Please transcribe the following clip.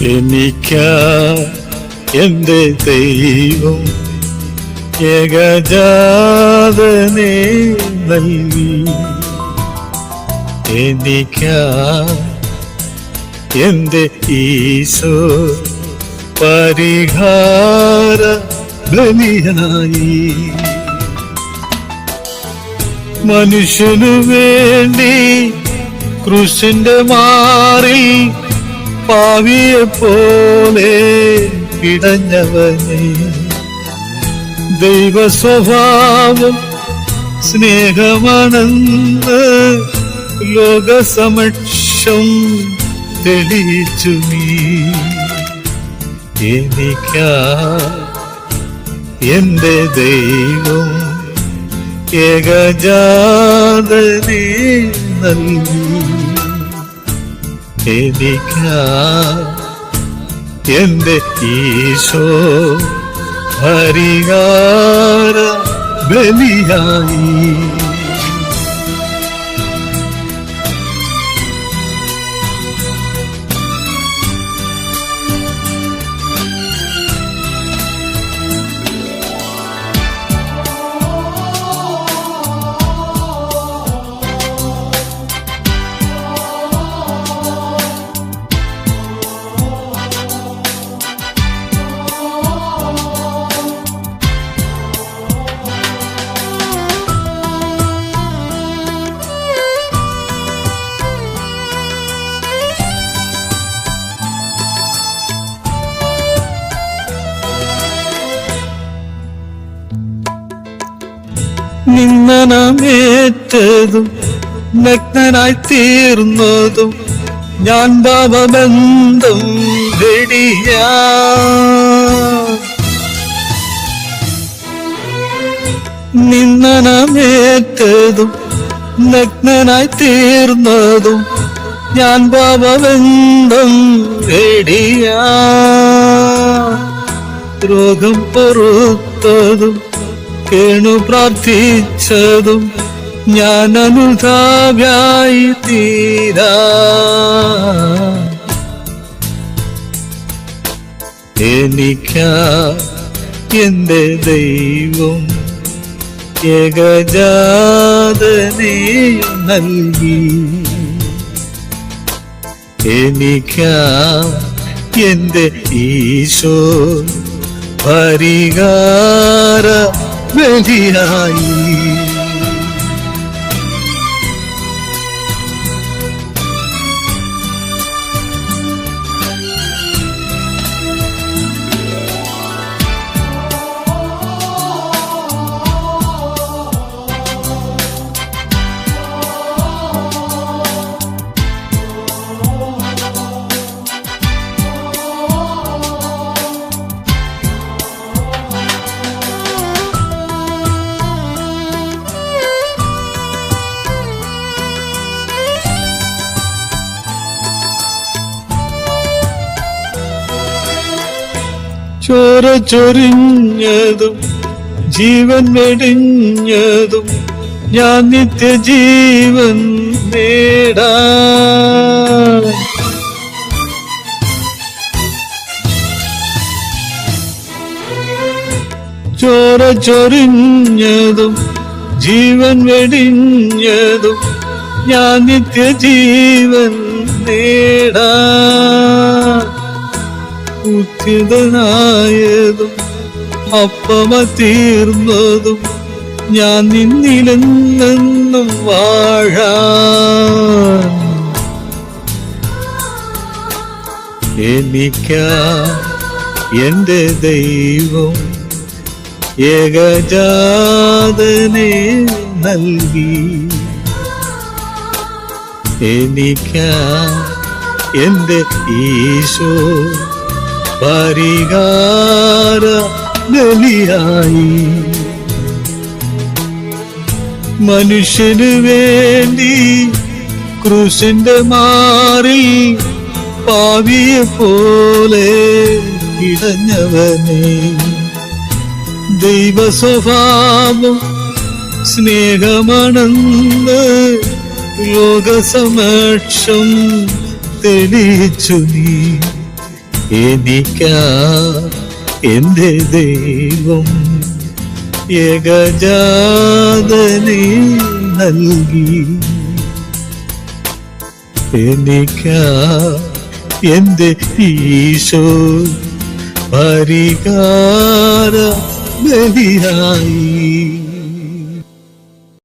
എനിക്ക എന്റെ ദൈവം ഏകജാതനെ നൽകി. എനിക്ക എന്റെ ഈശോ പരിഹാര ബലിയായി മനുഷ്യനു വേണ്ടി കൃഷിന്റെ മാറിൽ പാവിയെ പോലെ ദൈവസ്വഭാവം ദൈവ സ്വഭാവം സ്നേഹമാണെന്ന് ലോകസമക്ഷം തെളിയിച്ചു എനിക്കാ എന്റെ ദൈവം ഏകജാതനെ നൽകി. എനിക്കാ എന്റെ ഈശോ ഹരികാര ബലിയായി. നിന്നനമേറ്റതും നഗ്നനായി തീർന്നതും ഞാൻ ഭാവബന്ധം വെടിയ. നിന്നനമേറ്റതും നഗ്നനായി തീർന്നതും ഞാൻ ഭാവബന്ധം വെടിയ. രോഗം പൊറുത്തതും കേണു പ്രാർത്ഥിച്ചതും ഞാൻ അനുതാവ്യായി തീരാ. എനിക്ക എന്റെ ദൈവം ഏകജാതനെയും നൽകി. എനിക്ക എന്റെ ഈശോ പരിഹാര ബലിയായി ചോര ചൊരിഞ്ഞതും ജീവൻ വെടിഞ്ഞതും ഞാൻ നിത്യജീവൻ നേടാ ചോര ചൊരിഞ്ഞതും ജീവൻ വെടിഞ്ഞതും ഞാൻ നിത്യജീവൻ നേടാ ഉത്തിതനായതും അപ്പമ തീർന്നതും ഞാൻ നിന്നിലെന്നെന്നും വാഴാൻ. എനിക്ക എന്റെ ദൈവം ഏകജാതനെ നൽകി. എനിക്ക എന്റെ ഈശോ പരിഹാര ബലിയായി മനുഷ്യന് വേണ്ടി ക്രൂശിന്റെ മാറി പാവിയെ പോലെ ഇടഞ്ഞവനെ. ദൈവ സ്വഭാവം സ്നേഹമണന്ന് ലോകസമക്ഷം തെളിയിച്ചു നീ. എനിക്കാ എന്റെ ദൈവം ഏകജാതനെ നൽകി. എനിക്കാ എന്റെ ഈശോ പരിഹാര ബലിയായി